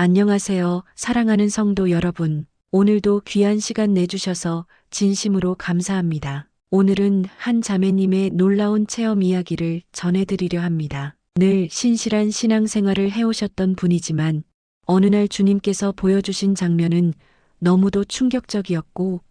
안녕하세요. 사랑하는 성도 여러분. 오늘도 귀한 시간 내주셔서 진심으로 감사합니다. 오늘은 한 자매님의 놀라운 체험 이야기를 전해드리려 합니다. 늘 신실한 신앙생활을 해오셨던 분이지만 어느 날 주님께서 보여주신 장면은 너무도 충격적이었고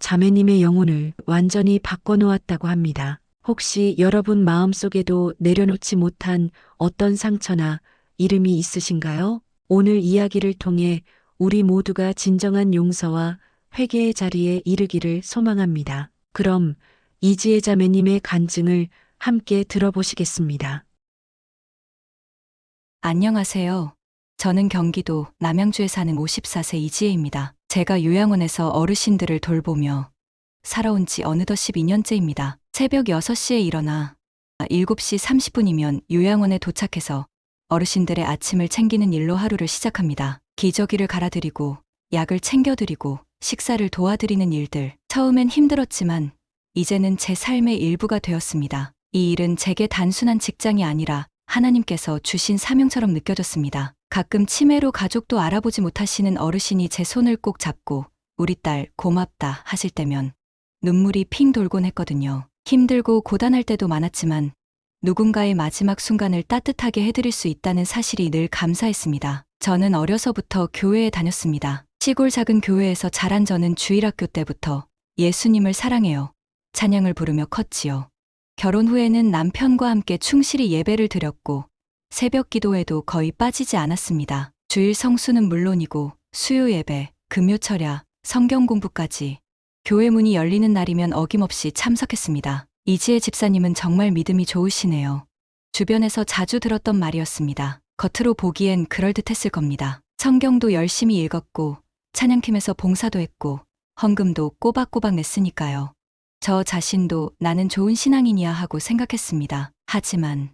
자매님의 영혼을 완전히 바꿔놓았다고 합니다. 혹시 여러분 마음속에도 내려놓지 못한 어떤 상처나 이름이 있으신가요? 오늘 이야기를 통해 우리 모두가 진정한 용서와 회개의 자리에 이르기를 소망합니다. 그럼 이지혜 자매님의 간증을 함께 들어보시겠습니다. 안녕하세요. 저는 경기도 남양주에 사는 54세 이지혜입니다. 제가 요양원에서 어르신들을 돌보며 살아온 지 어느덧 12년째입니다. 새벽 6시에 일어나 7시 30분이면 요양원에 도착해서 어르신들의 아침을 챙기는 일로 하루를 시작합니다. 기저귀를 갈아드리고 약을 챙겨드리고 식사를 도와드리는 일들. 처음엔 힘들었지만 이제는 제 삶의 일부가 되었습니다. 이 일은 제게 단순한 직장이 아니라 하나님께서 주신 사명처럼 느껴졌습니다. 가끔 치매로 가족도 알아보지 못하시는 어르신이 제 손을 꼭 잡고 우리 딸 고맙다 하실 때면 눈물이 핑 돌곤 했거든요. 힘들고 고단할 때도 많았지만 누군가의 마지막 순간을 따뜻하게 해드릴 수 있다는 사실이 늘 감사했습니다. 저는 어려서부터 교회에 다녔습니다. 시골 작은 교회에서 자란 저는 주일학교 때부터 예수님을 사랑해요. 찬양을 부르며 컸지요. 결혼 후에는 남편과 함께 충실히 예배를 드렸고 새벽 기도에도 거의 빠지지 않았습니다. 주일 성수는 물론이고 수요 예배, 금요 철야, 성경 공부까지 교회 문이 열리는 날이면 어김없이 참석했습니다. 이지혜 집사님은 정말 믿음이 좋으시네요. 주변에서 자주 들었던 말이었습니다. 겉으로 보기엔 그럴듯했을 겁니다. 성경도 열심히 읽었고 찬양팀에서 봉사도 했고 헌금도 꼬박꼬박 냈으니까요. 저 자신도 나는 좋은 신앙인이야 하고 생각했습니다. 하지만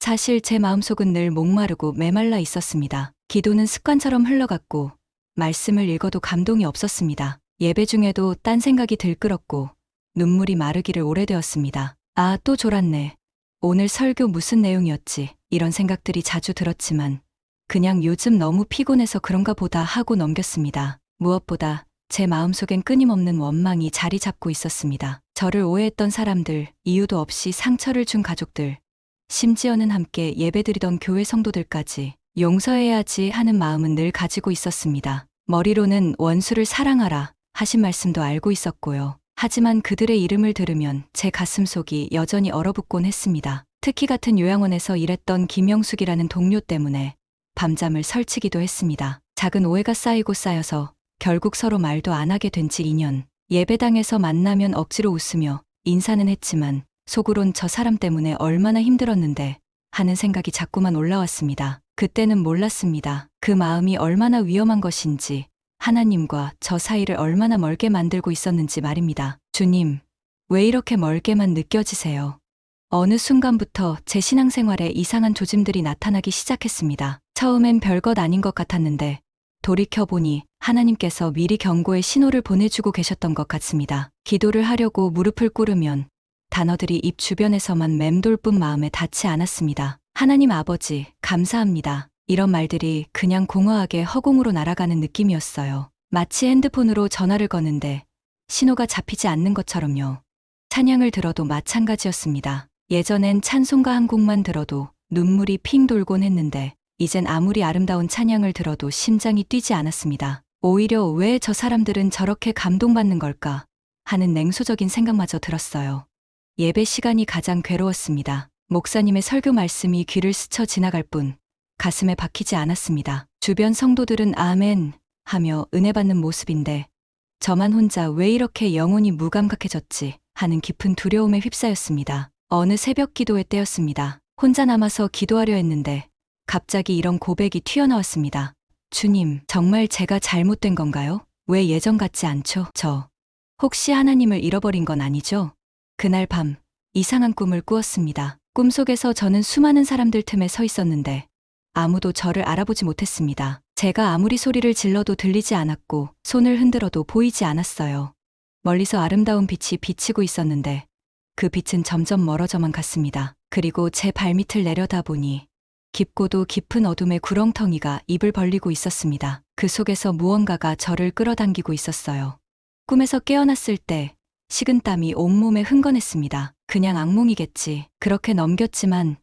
사실 제 마음속은 늘 목마르고 메말라 있었습니다. 기도는 습관처럼 흘러갔고 말씀을 읽어도 감동이 없었습니다. 예배 중에도 딴 생각이 들끓었고 눈물이 마르기를 오래되었습니다. 아, 또 졸았네. 오늘 설교 무슨 내용이었지? 이런 생각들이 자주 들었지만 그냥 요즘 너무 피곤해서 그런가 보다 하고 넘겼습니다. 무엇보다 제 마음속엔 끊임없는 원망이 자리 잡고 있었습니다. 저를 오해했던 사람들, 이유도 없이 상처를 준 가족들, 심지어는 함께 예배드리던 교회 성도들까지 용서해야지 하는 마음은 늘 가지고 있었습니다. 머리로는 원수를 사랑하라 하신 말씀도 알고 있었고요. 하지만 그들의 이름을 들으면 제 가슴 속이 여전히 얼어붙곤 했습니다. 특히 같은 요양원에서 일했던 김영숙이라는 동료 때문에 밤잠을 설치기도 했습니다. 작은 오해가 쌓이고 쌓여서 결국 서로 말도 안 하게 된 지 2년. 예배당에서 만나면 억지로 웃으며 인사는 했지만 속으론 저 사람 때문에 얼마나 힘들었는데 하는 생각이 자꾸만 올라왔습니다. 그때는 몰랐습니다. 그 마음이 얼마나 위험한 것인지 하나님과 저 사이를 얼마나 멀게 만들고 있었는지 말입니다. 주님, 왜 이렇게 멀게만 느껴지세요? 어느 순간부터 제 신앙생활에 이상한 조짐들이 나타나기 시작했습니다. 처음엔 별것 아닌 것 같았는데 돌이켜보니 하나님께서 미리 경고의 신호를 보내주고 계셨던 것 같습니다. 기도를 하려고 무릎을 꿇으면 단어들이 입 주변에서만 맴돌 뿐 마음에 닿지 않았습니다. 하나님 아버지, 감사합니다. 이런 말들이 그냥 공허하게 허공으로 날아가는 느낌이었어요. 마치 핸드폰으로 전화를 거는데 신호가 잡히지 않는 것처럼요. 찬양을 들어도 마찬가지였습니다. 예전엔 찬송가 한 곡만 들어도 눈물이 핑 돌곤 했는데 이젠 아무리 아름다운 찬양을 들어도 심장이 뛰지 않았습니다. 오히려 왜 저 사람들은 저렇게 감동받는 걸까 하는 냉소적인 생각마저 들었어요. 예배 시간이 가장 괴로웠습니다. 목사님의 설교 말씀이 귀를 스쳐 지나갈 뿐 가슴에 박히지 않았습니다. 주변 성도들은 아멘 하며 은혜 받는 모습인데 저만 혼자 왜 이렇게 영혼이 무감각해졌지 하는 깊은 두려움에 휩싸였습니다. 어느 새벽 기도회 때였습니다. 혼자 남아서 기도하려 했는데 갑자기 이런 고백이 튀어나왔습니다. 주님, 정말 제가 잘못된 건가요? 왜 예전 같지 않죠? 저. 혹시 하나님을 잃어버린 건 아니죠? 그날 밤, 이상한 꿈을 꾸었습니다. 꿈속에서 저는 수많은 사람들 틈에 서 있었는데 아무도 저를 알아보지 못했습니다. 제가 아무리 소리를 질러도 들리지 않았고 손을 흔들어도 보이지 않았어요. 멀리서 아름다운 빛이 비치고 있었는데 그 빛은 점점 멀어져만 갔습니다. 그리고 제 발밑을 내려다보니 깊고도 깊은 어둠의 구렁텅이가 입을 벌리고 있었습니다. 그 속에서 무언가가 저를 끌어당기고 있었어요. 꿈에서 깨어났을 때 식은땀이 온몸에 흥건했습니다. 그냥 악몽이겠지. 그렇게 넘겼지만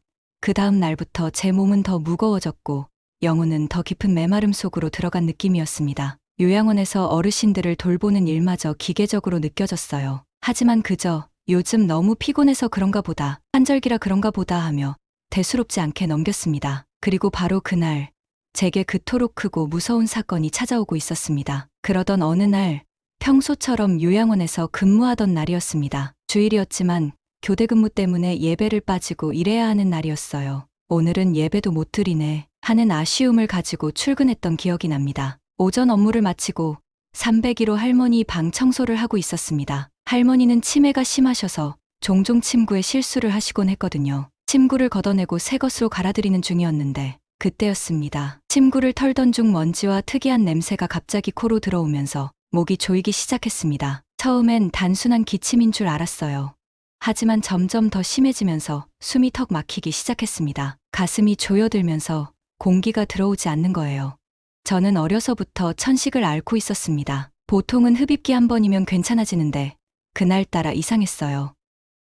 그 다음 날부터 제 몸은 더 무거워졌고 영혼은 더 깊은 메마름 속으로 들어간 느낌이었습니다. 요양원에서 어르신들을 돌보는 일마저 기계적으로 느껴졌어요. 하지만 그저 요즘 너무 피곤해서 그런가 보다, 한절기라 그런가 보다 하며 대수롭지 않게 넘겼습니다. 그리고 바로 그날 제게 그토록 크고 무서운 사건이 찾아오고 있었습니다. 그러던 어느 날 평소처럼 요양원에서 근무하던 날이었습니다. 주일이었지만 교대 근무 때문에 예배를 빠지고 일해야 하는 날이었어요. 오늘은 예배도 못 드리네 하는 아쉬움을 가지고 출근했던 기억이 납니다. 오전 업무를 마치고 301호 할머니 방 청소를 하고 있었습니다. 할머니는 치매가 심하셔서 종종 침구에 실수를 하시곤 했거든요. 침구를 걷어내고 새 것으로 갈아들이는 중이었는데 그때였습니다. 침구를 털던 중 먼지와 특이한 냄새가 갑자기 코로 들어오면서 목이 조이기 시작했습니다. 처음엔 단순한 기침인 줄 알았어요. 하지만 점점 더 심해지면서 숨이 턱 막히기 시작했습니다. 가슴이 조여들면서 공기가 들어오지 않는 거예요. 저는 어려서부터 천식을 앓고 있었습니다. 보통은 흡입기 한 번이면 괜찮아지는데 그날따라 이상했어요.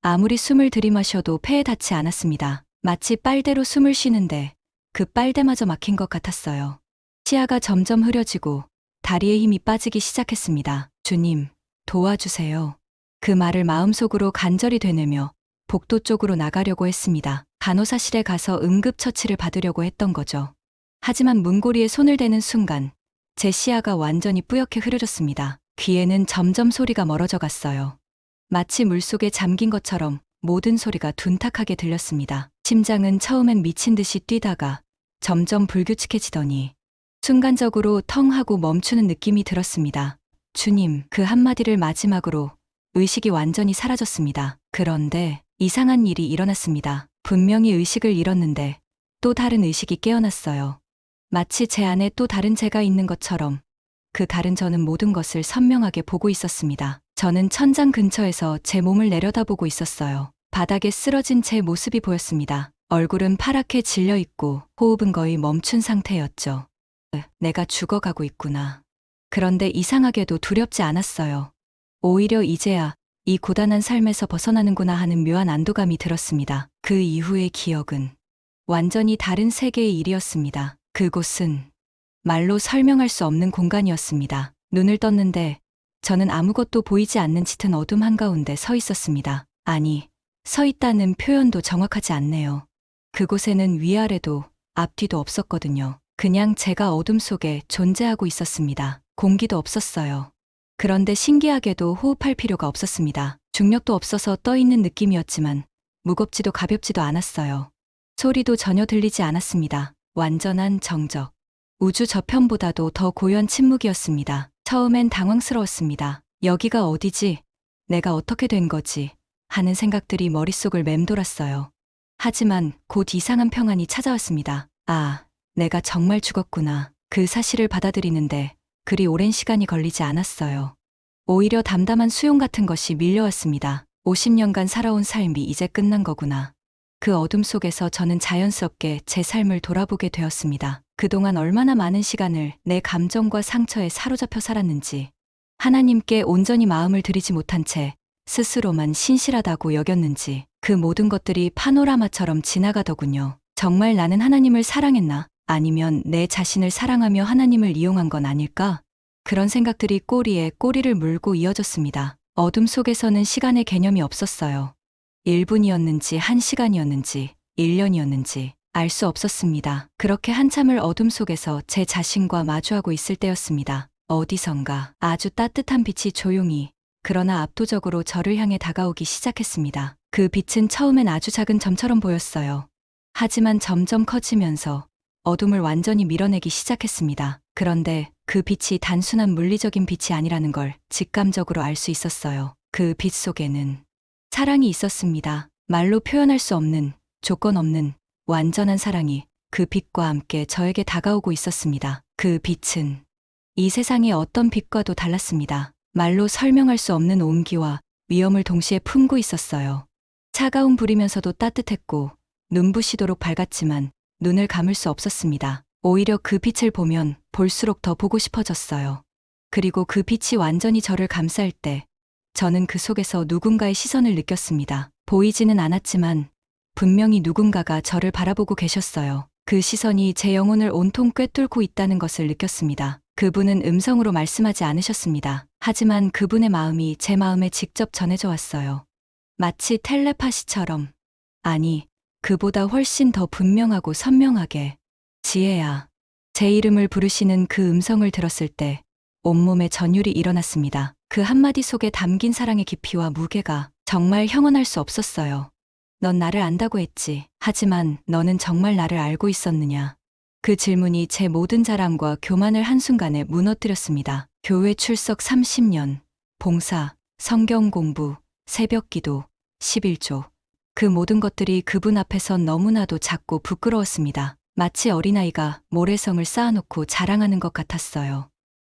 아무리 숨을 들이마셔도 폐에 닿지 않았습니다. 마치 빨대로 숨을 쉬는데 그 빨대마저 막힌 것 같았어요. 시야가 점점 흐려지고 다리에 힘이 빠지기 시작했습니다. 주님, 도와주세요. 그 말을 마음속으로 간절히 되뇌며 복도 쪽으로 나가려고 했습니다. 간호사실에 가서 응급처치를 받으려고 했던 거죠. 하지만 문고리에 손을 대는 순간 제 시야가 완전히 뿌옇게 흐려졌습니다. 귀에는 점점 소리가 멀어져 갔어요. 마치 물속에 잠긴 것처럼 모든 소리가 둔탁하게 들렸습니다. 심장은 처음엔 미친 듯이 뛰다가 점점 불규칙해지더니 순간적으로 텅 하고 멈추는 느낌이 들었습니다. 주님, 그 한마디를 마지막으로 의식이 완전히 사라졌습니다. 그런데 이상한 일이 일어났습니다. 분명히 의식을 잃었는데 또 다른 의식이 깨어났어요. 마치 제 안에 또 다른 제가 있는 것처럼 그 다른 저는 모든 것을 선명하게 보고 있었습니다. 저는 천장 근처에서 제 몸을 내려다보고 있었어요. 바닥에 쓰러진 제 모습이 보였습니다. 얼굴은 파랗게 질려 있고 호흡은 거의 멈춘 상태였죠. 으, 내가 죽어가고 있구나. 그런데 이상하게도 두렵지 않았어요. 오히려 이제야 이 고단한 삶에서 벗어나는구나 하는 묘한 안도감이 들었습니다. 그 이후의 기억은 완전히 다른 세계의 일이었습니다. 그곳은 말로 설명할 수 없는 공간이었습니다. 눈을 떴는데 저는 아무것도 보이지 않는 짙은 어둠 한가운데 서 있었습니다. 아니, 서 있다는 표현도 정확하지 않네요. 그곳에는 위아래도 앞뒤도 없었거든요. 그냥 제가 어둠 속에 존재하고 있었습니다. 공기도 없었어요. 그런데 신기하게도 호흡할 필요가 없었습니다. 중력도 없어서 떠 있는 느낌이었지만 무겁지도 가볍지도 않았어요. 소리도 전혀 들리지 않았습니다. 완전한 정적. 우주 저편보다도 더 고요한 침묵이었습니다. 처음엔 당황스러웠습니다. 여기가 어디지? 내가 어떻게 된 거지? 하는 생각들이 머릿속을 맴돌았어요. 하지만 곧 이상한 평안이 찾아왔습니다. 아, 내가 정말 죽었구나. 그 사실을 받아들이는데 그리 오랜 시간이 걸리지 않았어요. 오히려 담담한 수용 같은 것이 밀려왔습니다. 50년간 살아온 삶이 이제 끝난 거구나. 그 어둠 속에서 저는 자연스럽게 제 삶을 돌아보게 되었습니다. 그동안 얼마나 많은 시간을 내 감정과 상처에 사로잡혀 살았는지, 하나님께 온전히 마음을 들이지 못한 채 스스로만 신실하다고 여겼는지, 그 모든 것들이 파노라마처럼 지나가더군요. 정말 나는 하나님을 사랑했나? 아니면 내 자신을 사랑하며 하나님을 이용한 건 아닐까? 그런 생각들이 꼬리에 꼬리를 물고 이어졌습니다. 어둠 속에서는 시간의 개념이 없었어요. 1분이었는지 1시간이었는지 1년이었는지 알 수 없었습니다. 그렇게 한참을 어둠 속에서 제 자신과 마주하고 있을 때였습니다. 어디선가 아주 따뜻한 빛이 조용히 그러나 압도적으로 저를 향해 다가오기 시작했습니다. 그 빛은 처음엔 아주 작은 점처럼 보였어요. 하지만 점점 커지면서 어둠을 완전히 밀어내기 시작했습니다. 그런데 그 빛이 단순한 물리적인 빛이 아니라는 걸 직감적으로 알 수 있었어요. 그 빛 속에는 사랑이 있었습니다. 말로 표현할 수 없는, 조건 없는, 완전한 사랑이 그 빛과 함께 저에게 다가오고 있었습니다. 그 빛은 이 세상의 어떤 빛과도 달랐습니다. 말로 설명할 수 없는 온기와 위험을 동시에 품고 있었어요. 차가운 불이면서도 따뜻했고 눈부시도록 밝았지만 눈을 감을 수 없었습니다. 오히려 그 빛을 보면 볼수록 더 보고 싶어졌어요. 그리고 그 빛이 완전히 저를 감쌀 때 저는 그 속에서 누군가의 시선을 느꼈습니다. 보이지는 않았지만 분명히 누군가가 저를 바라보고 계셨어요. 그 시선이 제 영혼을 온통 꿰뚫고 있다는 것을 느꼈습니다. 그분은 음성으로 말씀하지 않으셨습니다. 하지만 그분의 마음이 제 마음에 직접 전해져 왔어요. 마치 텔레파시처럼. 아니, 그보다 훨씬 더 분명하고 선명하게. 지혜야. 제 이름을 부르시는 그 음성을 들었을 때 온몸에 전율이 일어났습니다. 그 한마디 속에 담긴 사랑의 깊이와 무게가 정말 형언할 수 없었어요. 넌 나를 안다고 했지. 하지만 너는 정말 나를 알고 있었느냐. 그 질문이 제 모든 자랑과 교만을 한순간에 무너뜨렸습니다. 교회 출석 30년, 봉사, 성경 공부, 새벽 기도, 11조. 그 모든 것들이 그분 앞에선 너무나도 작고 부끄러웠습니다. 마치 어린아이가 모래성을 쌓아놓고 자랑하는 것 같았어요.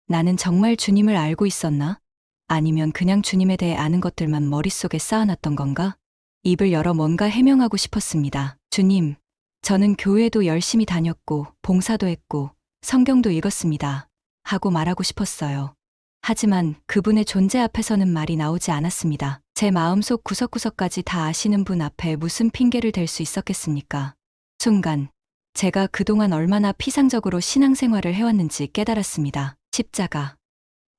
나는 정말 주님을 알고 있었나? 아니면 그냥 주님에 대해 아는 것들만 머릿속에 쌓아놨던 건가? 입을 열어 뭔가 해명하고 싶었습니다. 주님, 저는 교회도 열심히 다녔고, 봉사도 했고, 성경도 읽었습니다. 하고 말하고 싶었어요. 하지만 그분의 존재 앞에서는 말이 나오지 않았습니다. 제 마음속 구석구석까지 다 아시는 분 앞에 무슨 핑계를 댈 수 있었겠습니까? 순간, 제가 그동안 얼마나 피상적으로 신앙생활을 해왔는지 깨달았습니다. 십자가,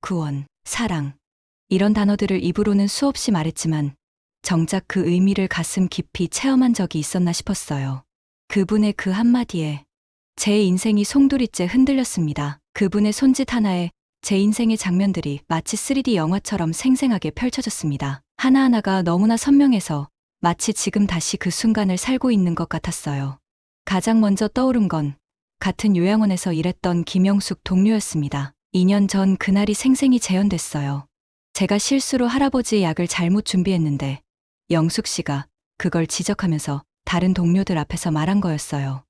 구원, 사랑. 이런 단어들을 입으로는 수없이 말했지만 정작 그 의미를 가슴 깊이 체험한 적이 있었나 싶었어요. 그분의 그 한마디에 제 인생이 송두리째 흔들렸습니다. 그분의 손짓 하나에 제 인생의 장면들이 마치 3D 영화처럼 생생하게 펼쳐졌습니다. 하나하나가 너무나 선명해서 마치 지금 다시 그 순간을 살고 있는 것 같았어요. 가장 먼저 떠오른 건 같은 요양원에서 일했던 김영숙 동료였습니다. 2년 전 그날이 생생히 재현됐어요. 제가 실수로 할아버지의 약을 잘못 준비했는데 영숙 씨가 그걸 지적하면서 다른 동료들 앞에서 말한 거였어요.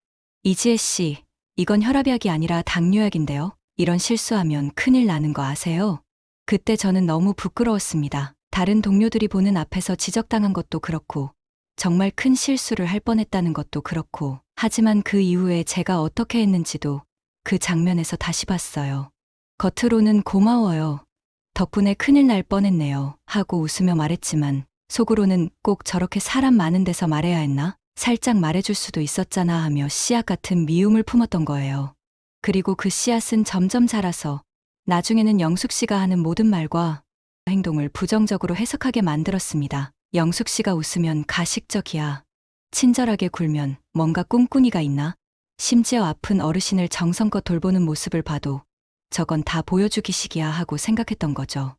이지혜 씨, 이건 혈압약이 아니라 당뇨약인데요. 이런 실수하면 큰일 나는 거 아세요? 그때 저는 너무 부끄러웠습니다. 다른 동료들이 보는 앞에서 지적당한 것도 그렇고, 정말 큰 실수를 할 뻔했다는 것도 그렇고, 하지만 그 이후에 제가 어떻게 했는지도 그 장면에서 다시 봤어요. 겉으로는 고마워요. 덕분에 큰일 날 뻔했네요. 하고 웃으며 말했지만, 속으로는 꼭 저렇게 사람 많은 데서 말해야 했나? 살짝 말해줄 수도 있었잖아 하며 씨앗 같은 미움을 품었던 거예요. 그리고 그 씨앗은 점점 자라서 나중에는 영숙 씨가 하는 모든 말과 행동을 부정적으로 해석하게 만들었습니다. 영숙 씨가 웃으면 가식적이야. 친절하게 굴면 뭔가 꿍꿍이가 있나? 심지어 아픈 어르신을 정성껏 돌보는 모습을 봐도 저건 다 보여주기식이야 하고 생각했던 거죠.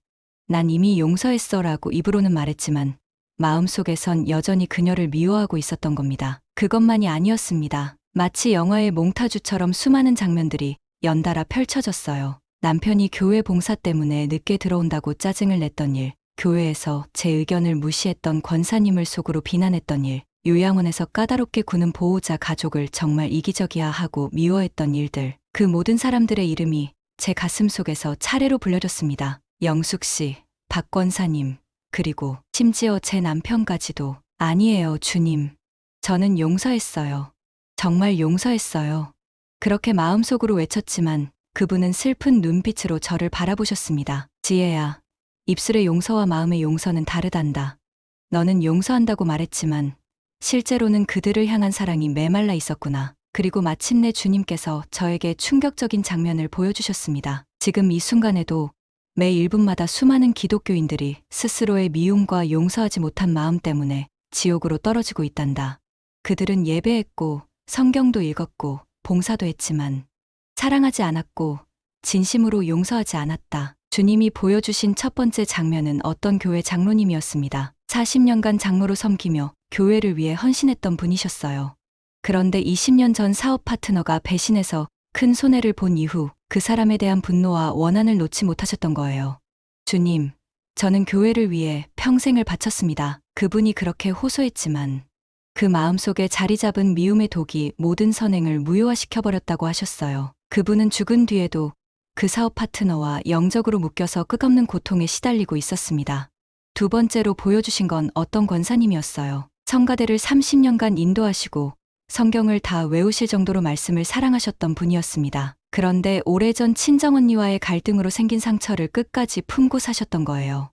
난 이미 용서했어 라고 입으로는 말했지만 마음속에선 여전히 그녀를 미워하고 있었던 겁니다. 그것만이 아니었습니다. 마치 영화의 몽타주처럼 수많은 장면들이 연달아 펼쳐졌어요. 남편이 교회 봉사 때문에 늦게 들어온다고 짜증을 냈던 일, 교회에서 제 의견을 무시했던 권사님을 속으로 비난했던 일, 요양원에서 까다롭게 구는 보호자 가족을 정말 이기적이야 하고 미워했던 일들, 그 모든 사람들의 이름이 제 가슴 속에서 차례로 불려졌습니다. 영숙 씨, 박 권사님, 그리고 심지어 제 남편까지도 아니에요, 주님. 저는 용서했어요. 정말 용서했어요. 그렇게 마음속으로 외쳤지만 그분은 슬픈 눈빛으로 저를 바라보셨습니다. 지혜야, 입술의 용서와 마음의 용서는 다르단다. 너는 용서한다고 말했지만 실제로는 그들을 향한 사랑이 메말라 있었구나. 그리고 마침내 주님께서 저에게 충격적인 장면을 보여주셨습니다. 지금 이 순간에도 매 1분마다 수많은 기독교인들이 스스로의 미움과 용서하지 못한 마음 때문에 지옥으로 떨어지고 있단다. 그들은 예배했고 성경도 읽었고 봉사도 했지만 사랑하지 않았고 진심으로 용서하지 않았다. 주님이 보여주신 첫 번째 장면은 어떤 교회 장로님이었습니다. 40년간 장로로 섬기며 교회를 위해 헌신했던 분이셨어요. 그런데 20년 전 사업 파트너가 배신해서 큰 손해를 본 이후 그 사람에 대한 분노와 원한을 놓지 못하셨던 거예요. 주님, 저는 교회를 위해 평생을 바쳤습니다. 그분이 그렇게 호소했지만 그 마음속에 자리 잡은 미움의 독이 모든 선행을 무효화시켜버렸다고 하셨어요. 그분은 죽은 뒤에도 그 사업 파트너와 영적으로 묶여서 끝없는 고통에 시달리고 있었습니다. 두 번째로 보여주신 건 어떤 권사님이었어요. 성가대를 30년간 인도하시고 성경을 다 외우실 정도로 말씀을 사랑하셨던 분이었습니다. 그런데 오래전 친정언니와의 갈등으로 생긴 상처를 끝까지 품고 사셨던 거예요.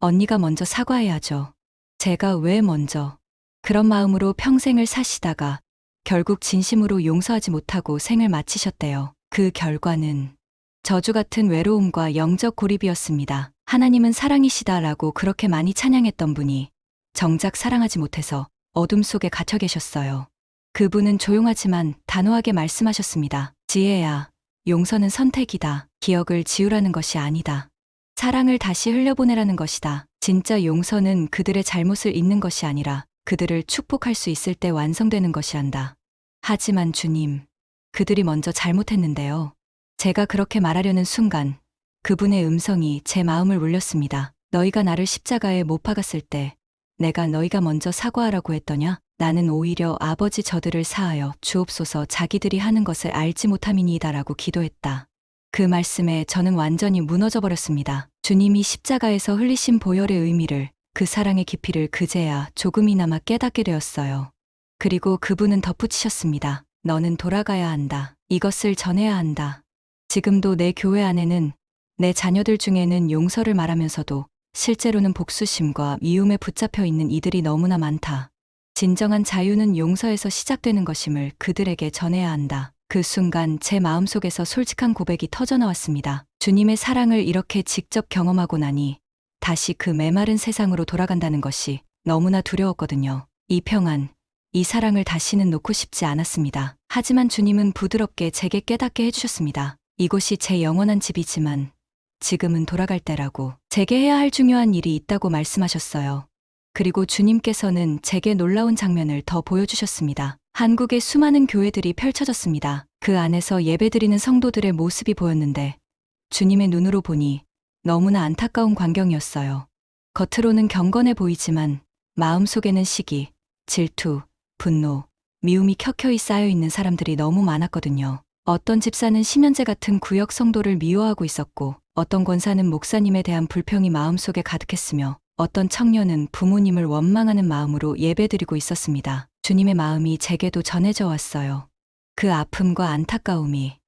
언니가 먼저 사과해야죠. 제가 왜 먼저 그런 마음으로 평생을 사시다가 결국 진심으로 용서하지 못하고 생을 마치셨대요. 그 결과는 저주 같은 외로움과 영적 고립이었습니다. 하나님은 사랑이시다라고 그렇게 많이 찬양했던 분이 정작 사랑하지 못해서 어둠 속에 갇혀 계셨어요. 그분은 조용하지만 단호하게 말씀하셨습니다. 지혜야, 용서는 선택이다. 기억을 지우라는 것이 아니다. 사랑을 다시 흘려보내라는 것이다. 진짜 용서는 그들의 잘못을 잊는 것이 아니라 그들을 축복할 수 있을 때 완성되는 것이란다. 하지만 주님, 그들이 먼저 잘못했는데요. 제가 그렇게 말하려는 순간 그분의 음성이 제 마음을 울렸습니다. 너희가 나를 십자가에 못 박았을 때 내가 너희가 먼저 사과하라고 했더냐? 나는 오히려 아버지 저들을 사하여 주옵소서 자기들이 하는 것을 알지 못함이니이다라고 기도했다. 그 말씀에 저는 완전히 무너져 버렸습니다. 주님이 십자가에서 흘리신 보혈의 의미를 그 사랑의 깊이를 그제야 조금이나마 깨닫게 되었어요. 그리고 그분은 덧붙이셨습니다. 너는 돌아가야 한다. 이것을 전해야 한다. 지금도 내 교회 안에는 내 자녀들 중에는 용서를 말하면서도 실제로는 복수심과 미움에 붙잡혀 있는 이들이 너무나 많다. 진정한 자유는 용서에서 시작되는 것임을 그들에게 전해야 한다. 그 순간 제 마음속에서 솔직한 고백이 터져 나왔습니다. 주님의 사랑을 이렇게 직접 경험하고 나니 다시 그 메마른 세상으로 돌아간다는 것이 너무나 두려웠거든요. 이 평안, 이 사랑을 다시는 놓고 싶지 않았습니다. 하지만 주님은 부드럽게 제게 깨닫게 해주셨습니다. 이곳이 제 영원한 집이지만 지금은 돌아갈 때라고 제게 해야 할 중요한 일이 있다고 말씀하셨어요. 그리고 주님께서는 제게 놀라운 장면을 더 보여주셨습니다. 한국의 수많은 교회들이 펼쳐졌습니다. 그 안에서 예배드리는 성도들의 모습이 보였는데 주님의 눈으로 보니 너무나 안타까운 광경이었어요. 겉으로는 경건해 보이지만 마음속에는 시기, 질투, 분노, 미움이 켜켜이 쌓여 있는 사람들이 너무 많았거든요. 어떤 집사는 심연제 같은 구역 성도를 미워하고 있었고, 어떤 권사는 목사님에 대한 불평이 마음속에 가득했으며, 어떤 청년은 부모님을 원망하는 마음으로 예배드리고 있었습니다. 주님의 마음이 제게도 전해져 왔어요. 그 아픔과 안타까움이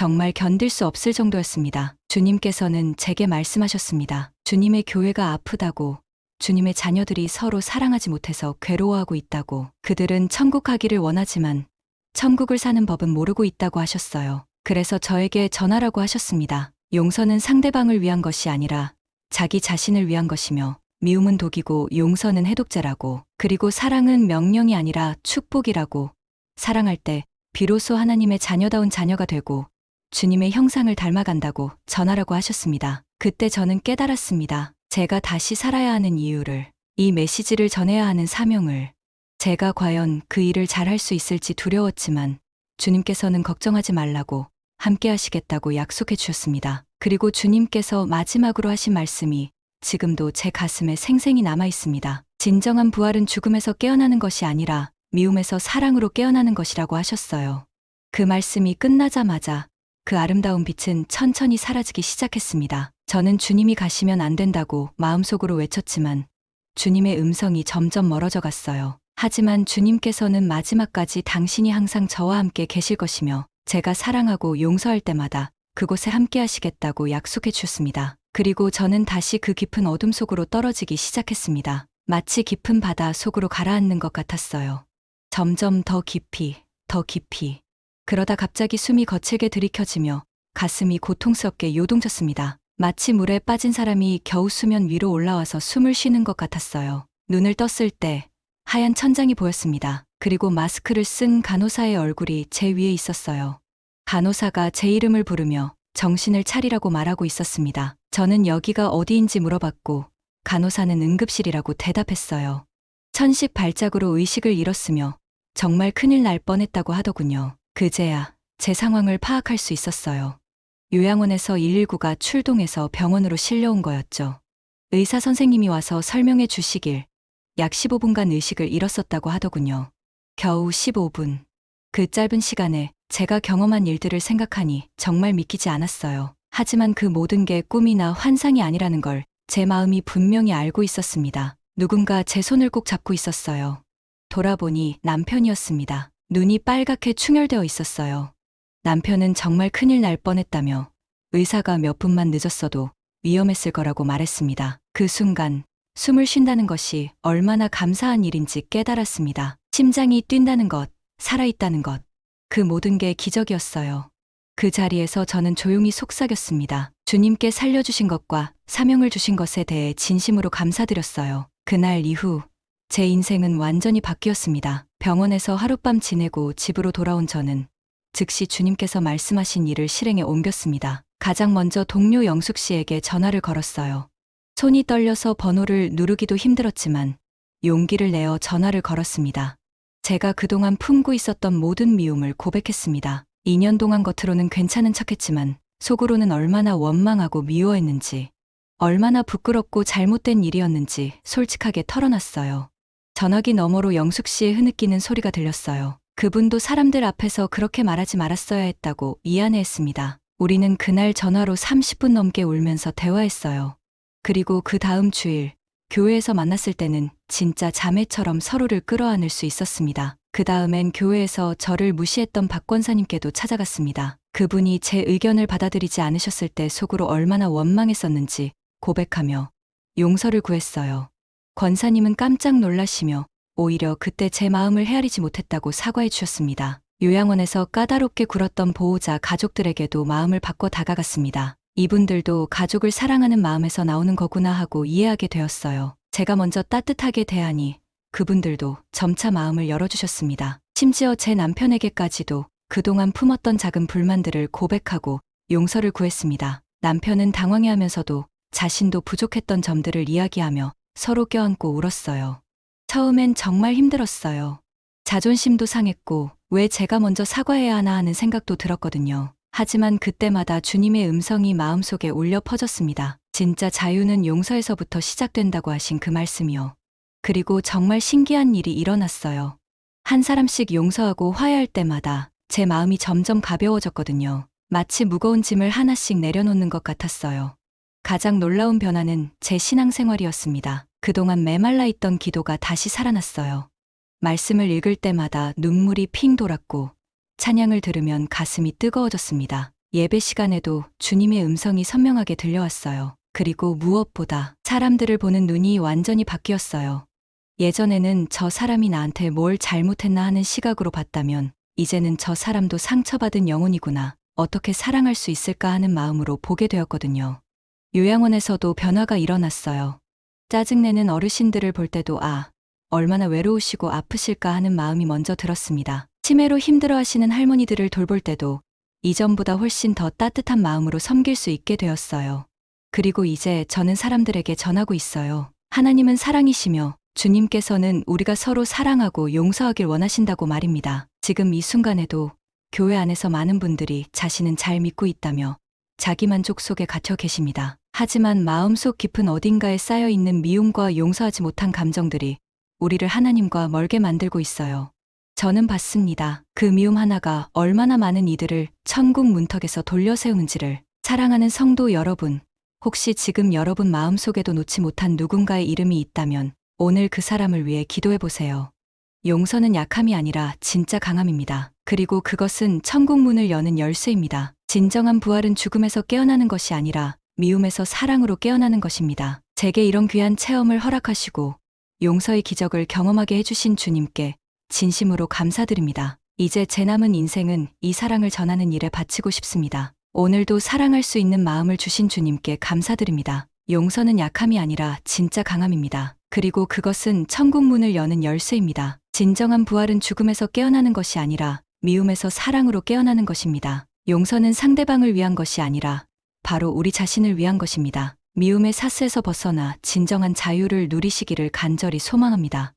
정말 견딜 수 없을 정도였습니다. 주님께서는 제게 말씀하셨습니다. 주님의 교회가 아프다고 주님의 자녀들이 서로 사랑하지 못해서 괴로워하고 있다고 그들은 천국 가기를 원하지만 천국을 사는 법은 모르고 있다고 하셨어요. 그래서 저에게 전하라고 하셨습니다. 용서는 상대방을 위한 것이 아니라 자기 자신을 위한 것이며 미움은 독이고 용서는 해독제라고 그리고 사랑은 명령이 아니라 축복이라고 사랑할 때 비로소 하나님의 자녀다운 자녀가 되고 주님의 형상을 닮아간다고 전하라고 하셨습니다. 그때 저는 깨달았습니다. 제가 다시 살아야 하는 이유를, 이 메시지를 전해야 하는 사명을, 제가 과연 그 일을 잘할 수 있을지 두려웠지만 주님께서는 걱정하지 말라고 함께 하시겠다고 약속해 주셨습니다. 그리고 주님께서 마지막으로 하신 말씀이 지금도 제 가슴에 생생히 남아 있습니다. 진정한 부활은 죽음에서 깨어나는 것이 아니라 미움에서 사랑으로 깨어나는 것이라고 하셨어요. 그 말씀이 끝나자마자 그 아름다운 빛은 천천히 사라지기 시작했습니다. 저는 주님이 가시면 안 된다고 마음속으로 외쳤지만 주님의 음성이 점점 멀어져 갔어요. 하지만 주님께서는 마지막까지 당신이 항상 저와 함께 계실 것이며 제가 사랑하고 용서할 때마다 그곳에 함께 하시겠다고 약속해 주셨습니다. 그리고 저는 다시 그 깊은 어둠 속으로 떨어지기 시작했습니다. 마치 깊은 바다 속으로 가라앉는 것 같았어요. 점점 더 깊이, 더 깊이. 그러다 갑자기 숨이 거칠게 들이켜지며 가슴이 고통스럽게 요동쳤습니다. 마치 물에 빠진 사람이 겨우 수면 위로 올라와서 숨을 쉬는 것 같았어요. 눈을 떴을 때 하얀 천장이 보였습니다. 그리고 마스크를 쓴 간호사의 얼굴이 제 위에 있었어요. 간호사가 제 이름을 부르며 정신을 차리라고 말하고 있었습니다. 저는 여기가 어디인지 물어봤고 간호사는 응급실이라고 대답했어요. 천식 발작으로 의식을 잃었으며 정말 큰일 날 뻔했다고 하더군요. 그제야 제 상황을 파악할 수 있었어요. 요양원에서 119가 출동해서 병원으로 실려온 거였죠. 의사 선생님이 와서 설명해 주시길 약 15분간 의식을 잃었었다고 하더군요. 겨우 15분. 그 짧은 시간에 제가 경험한 일들을 생각하니 정말 믿기지 않았어요. 하지만 그 모든 게 꿈이나 환상이 아니라는 걸 제 마음이 분명히 알고 있었습니다. 누군가 제 손을 꼭 잡고 있었어요. 돌아보니 남편이었습니다. 눈이 빨갛게 충혈되어 있었어요. 남편은 정말 큰일 날 뻔했다며 의사가 몇 분만 늦었어도 위험했을 거라고 말했습니다. 그 순간 숨을 쉰다는 것이 얼마나 감사한 일인지 깨달았습니다. 심장이 뛴다는 것, 살아있다는 것, 그 모든 게 기적이었어요. 그 자리에서 저는 조용히 속삭였습니다. 주님께 살려주신 것과 사명을 주신 것에 대해 진심으로 감사드렸어요. 그날 이후 제 인생은 완전히 바뀌었습니다. 병원에서 하룻밤 지내고 집으로 돌아온 저는 즉시 주님께서 말씀하신 일을 실행에 옮겼습니다. 가장 먼저 동료 영숙 씨에게 전화를 걸었어요. 손이 떨려서 번호를 누르기도 힘들었지만 용기를 내어 전화를 걸었습니다. 제가 그동안 품고 있었던 모든 미움을 고백했습니다. 2년 동안 겉으로는 괜찮은 척했지만 속으로는 얼마나 원망하고 미워했는지, 얼마나 부끄럽고 잘못된 일이었는지 솔직하게 털어놨어요. 전화기 너머로 영숙 씨의 흐느끼는 소리가 들렸어요. 그분도 사람들 앞에서 그렇게 말하지 말았어야 했다고 미안해했습니다. 우리는 그날 전화로 30분 넘게 울면서 대화했어요. 그리고 그 다음 주일, 교회에서 만났을 때는 진짜 자매처럼 서로를 끌어안을 수 있었습니다. 그 다음엔 교회에서 저를 무시했던 박 권사님께도 찾아갔습니다. 그분이 제 의견을 받아들이지 않으셨을 때 속으로 얼마나 원망했었는지 고백하며 용서를 구했어요. 권사님은 깜짝 놀라시며 오히려 그때 제 마음을 헤아리지 못했다고 사과해 주셨습니다. 요양원에서 까다롭게 굴었던 보호자 가족들에게도 마음을 바꿔 다가갔습니다. 이분들도 가족을 사랑하는 마음에서 나오는 거구나 하고 이해하게 되었어요. 제가 먼저 따뜻하게 대하니 그분들도 점차 마음을 열어주셨습니다. 심지어 제 남편에게까지도 그동안 품었던 작은 불만들을 고백하고 용서를 구했습니다. 남편은 당황해하면서도 자신도 부족했던 점들을 이야기하며 서로 껴안고 울었어요. 처음엔 정말 힘들었어요. 자존심도 상했고 왜 제가 먼저 사과해야 하나 하는 생각도 들었거든요. 하지만 그때마다 주님의 음성이 마음속에 울려 퍼졌습니다. 진짜 자유는 용서에서부터 시작된다고 하신 그 말씀이요. 그리고 정말 신기한 일이 일어났어요. 한 사람씩 용서하고 화해할 때마다 제 마음이 점점 가벼워졌거든요. 마치 무거운 짐을 하나씩 내려놓는 것 같았어요. 가장 놀라운 변화는 제 신앙생활이었습니다. 그동안 메말라 있던 기도가 다시 살아났어요. 말씀을 읽을 때마다 눈물이 핑 돌았고 찬양을 들으면 가슴이 뜨거워졌습니다. 예배 시간에도 주님의 음성이 선명하게 들려왔어요. 그리고 무엇보다 사람들을 보는 눈이 완전히 바뀌었어요. 예전에는 저 사람이 나한테 뭘 잘못했나 하는 시각으로 봤다면 이제는 저 사람도 상처받은 영혼이구나. 어떻게 사랑할 수 있을까 하는 마음으로 보게 되었거든요. 요양원에서도 변화가 일어났어요. 짜증내는 어르신들을 볼 때도 아, 얼마나 외로우시고 아프실까 하는 마음이 먼저 들었습니다. 치매로 힘들어 하시는 할머니들을 돌볼 때도 이전보다 훨씬 더 따뜻한 마음으로 섬길 수 있게 되었어요. 그리고 이제 저는 사람들에게 전하고 있어요. 하나님은 사랑이시며 주님께서는 우리가 서로 사랑하고 용서하길 원하신다고 말입니다. 지금 이 순간에도 교회 안에서 많은 분들이 자신은 잘 믿고 있다며 자기 만족 속에 갇혀 계십니다. 하지만 마음속 깊은 어딘가에 쌓여 있는 미움과 용서하지 못한 감정들이 우리를 하나님과 멀게 만들고 있어요. 저는 봤습니다. 그 미움 하나가 얼마나 많은 이들을 천국 문턱에서 돌려 세우는지를 사랑하는 성도 여러분, 혹시 지금 여러분 마음속에도 놓지 못한 누군가의 이름이 있다면 오늘 그 사람을 위해 기도해 보세요. 용서는 약함이 아니라 진짜 강함입니다. 그리고 그것은 천국 문을 여는 열쇠입니다. 진정한 부활은 죽음에서 깨어나는 것이 아니라 미움에서 사랑으로 깨어나는 것입니다. 제게 이런 귀한 체험을 허락하시고 용서의 기적을 경험하게 해주신 주님께 진심으로 감사드립니다. 이제 제 남은 인생은 이 사랑을 전하는 일에 바치고 싶습니다. 오늘도 사랑할 수 있는 마음을 주신 주님께 감사드립니다. 용서는 약함이 아니라 진짜 강함입니다. 그리고 그것은 천국 문을 여는 열쇠입니다. 진정한 부활은 죽음에서 깨어나는 것이 아니라 미움에서 사랑으로 깨어나는 것입니다. 용서는 상대방을 위한 것이 아니라 바로 우리 자신을 위한 것입니다. 미움의 사스에서 벗어나 진정한 자유를 누리시기를 간절히 소망합니다.